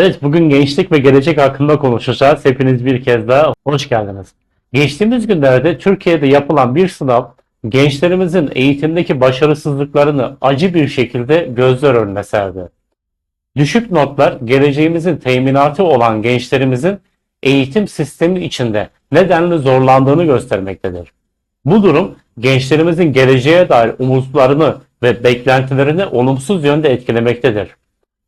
Evet, bugün gençlik ve gelecek hakkında konuşacağız. Hepiniz bir kez daha hoş geldiniz. Geçtiğimiz günlerde Türkiye'de yapılan bir sınav, gençlerimizin eğitimdeki başarısızlıklarını acı bir şekilde gözler önüne serdi. Düşük notlar, geleceğimizin teminatı olan gençlerimizin eğitim sistemi içinde nedenli zorlandığını göstermektedir. Bu durum, gençlerimizin geleceğe dair umutlarını ve beklentilerini olumsuz yönde etkilemektedir.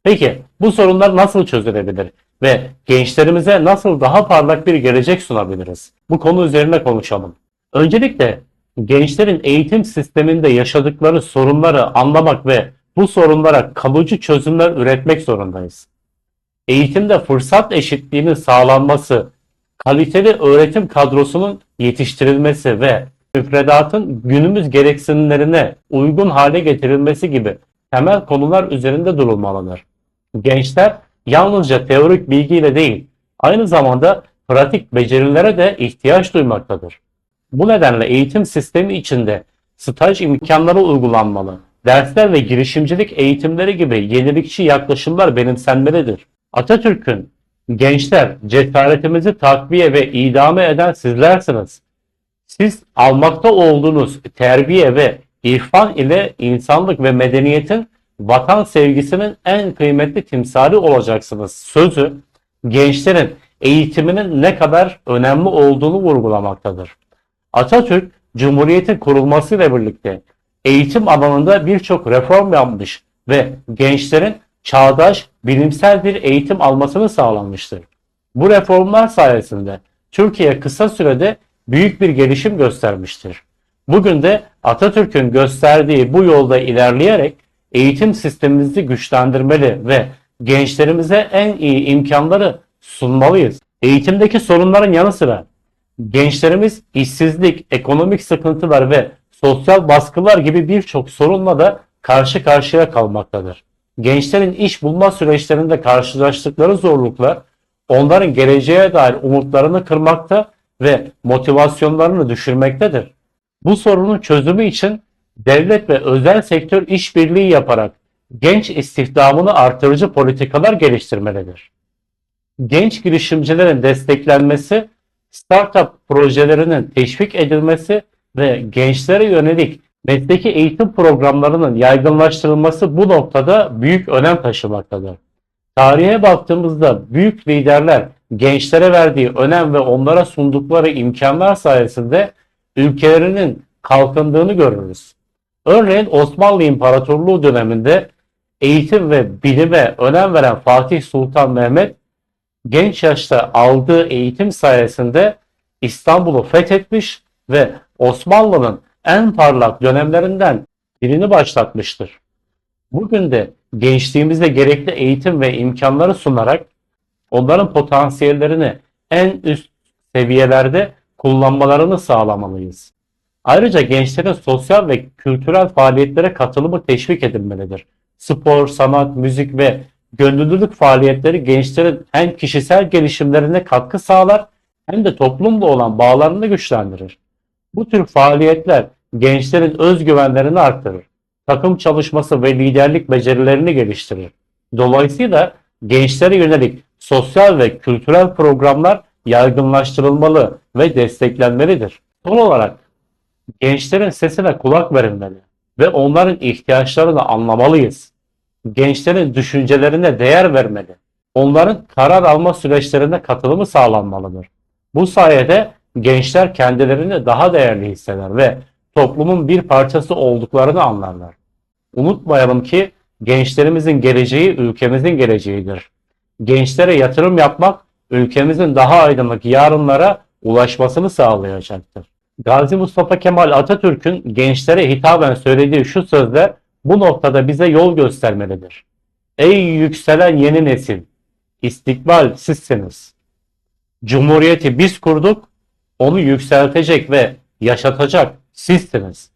Peki bu sorunlar nasıl çözülebilir ve gençlerimize nasıl daha parlak bir gelecek sunabiliriz? Bu konu üzerine konuşalım. Öncelikle gençlerin eğitim sisteminde yaşadıkları sorunları anlamak ve bu sorunlara kalıcı çözümler üretmek zorundayız. Eğitimde fırsat eşitliğinin sağlanması, kaliteli öğretim kadrosunun yetiştirilmesi ve müfredatın günümüz gereksinimlerine uygun hale getirilmesi gibi temel konular üzerinde durulmalıdır. Gençler yalnızca teorik bilgiyle değil, aynı zamanda pratik becerilere de ihtiyaç duymaktadır. Bu nedenle eğitim sistemi içinde staj imkanları uygulanmalı. Dersler ve girişimcilik eğitimleri gibi yenilikçi yaklaşımlar benimsenmelidir. Atatürk'ün gençler cesaretimizi takviye ve idame eden sizlersiniz. Siz almakta olduğunuz terbiye ve irfan ile insanlık ve medeniyetin vatan sevgisinin en kıymetli timsali olacaksınız. Sözü gençlerin eğitiminin ne kadar önemli olduğunu vurgulamaktadır. Atatürk Cumhuriyet'in kurulmasıyla birlikte eğitim alanında birçok reform yapmış ve gençlerin çağdaş, bilimsel bir eğitim almasını sağlanmıştır. Bu reformlar sayesinde Türkiye kısa sürede büyük bir gelişim göstermiştir. Bugün de Atatürk'ün gösterdiği bu yolda ilerleyerek eğitim sistemimizi güçlendirmeli ve gençlerimize en iyi imkanları sunmalıyız. Eğitimdeki sorunların yanı sıra gençlerimiz işsizlik, ekonomik sıkıntılar ve sosyal baskılar gibi birçok sorunla da karşı karşıya kalmaktadır. Gençlerin iş bulma süreçlerinde karşılaştıkları zorluklar onların geleceğe dair umutlarını kırmakta ve motivasyonlarını düşürmektedir. Bu sorunun çözümü için devlet ve özel sektör işbirliği yaparak genç istihdamını artırıcı politikalar geliştirmelidir. Genç girişimcilerin desteklenmesi, startup projelerinin teşvik edilmesi ve gençlere yönelik mesleki eğitim programlarının yaygınlaştırılması bu noktada büyük önem taşımaktadır. Tarihe baktığımızda büyük liderler gençlere verdiği önem ve onlara sundukları imkanlar sayesinde ülkelerinin kalkındığını görürüz. Örneğin Osmanlı İmparatorluğu döneminde eğitim ve bilime önem veren Fatih Sultan Mehmet genç yaşta aldığı eğitim sayesinde İstanbul'u fethetmiş ve Osmanlı'nın en parlak dönemlerinden birini başlatmıştır. Bugün de gençliğimizde gerekli eğitim ve imkanları sunarak onların potansiyellerini en üst seviyelerde kullanmalarını sağlamalıyız. Ayrıca gençlerin sosyal ve kültürel faaliyetlere katılımı teşvik edilmelidir. Spor, sanat, müzik ve gönüllülük faaliyetleri gençlerin hem kişisel gelişimlerine katkı sağlar hem de toplumla olan bağlarını güçlendirir. Bu tür faaliyetler gençlerin özgüvenlerini arttırır. Takım çalışması ve liderlik becerilerini geliştirir. Dolayısıyla gençlere yönelik sosyal ve kültürel programlar yaygınlaştırılmalı ve desteklenmelidir. Son olarak gençlerin sesine kulak verilmeli ve onların ihtiyaçlarını anlamalıyız. Gençlerin düşüncelerine değer vermeli. Onların karar alma süreçlerine katılımı sağlanmalıdır. Bu sayede gençler kendilerini daha değerli hisseder ve toplumun bir parçası olduklarını anlarlar. Unutmayalım ki gençlerimizin geleceği ülkemizin geleceğidir. Gençlere yatırım yapmak ülkemizin daha aydınlık yarınlara ulaşmasını sağlayacaktır. Gazi Mustafa Kemal Atatürk'ün gençlere hitaben söylediği şu sözler bu noktada bize yol göstermelidir. Ey yükselen yeni nesil, istikbal sizsiniz. Cumhuriyeti biz kurduk, onu yükseltecek ve yaşatacak sizsiniz.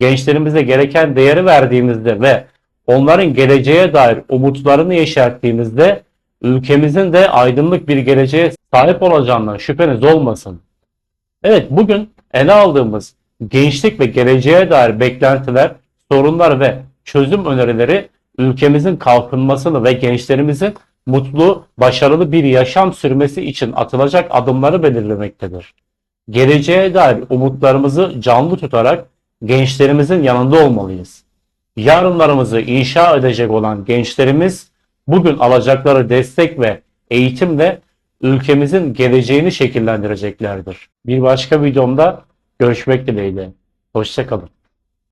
Gençlerimize gereken değeri verdiğimizde ve onların geleceğe dair umutlarını yeşerttiğimizde ülkemizin de aydınlık bir geleceğe sahip olacağından şüpheniz olmasın. Evet bugün ele aldığımız gençlik ve geleceğe dair beklentiler, sorunlar ve çözüm önerileri ülkemizin kalkınmasını ve gençlerimizin mutlu, başarılı bir yaşam sürmesi için atılacak adımları belirlemektedir. Geleceğe dair umutlarımızı canlı tutarak gençlerimizin yanında olmalıyız. Yarınlarımızı inşa edecek olan gençlerimiz bugün alacakları destek ve eğitimle ülkemizin geleceğini şekillendireceklerdir. Bir başka videomda görüşmek dileğiyle. Hoşçakalın.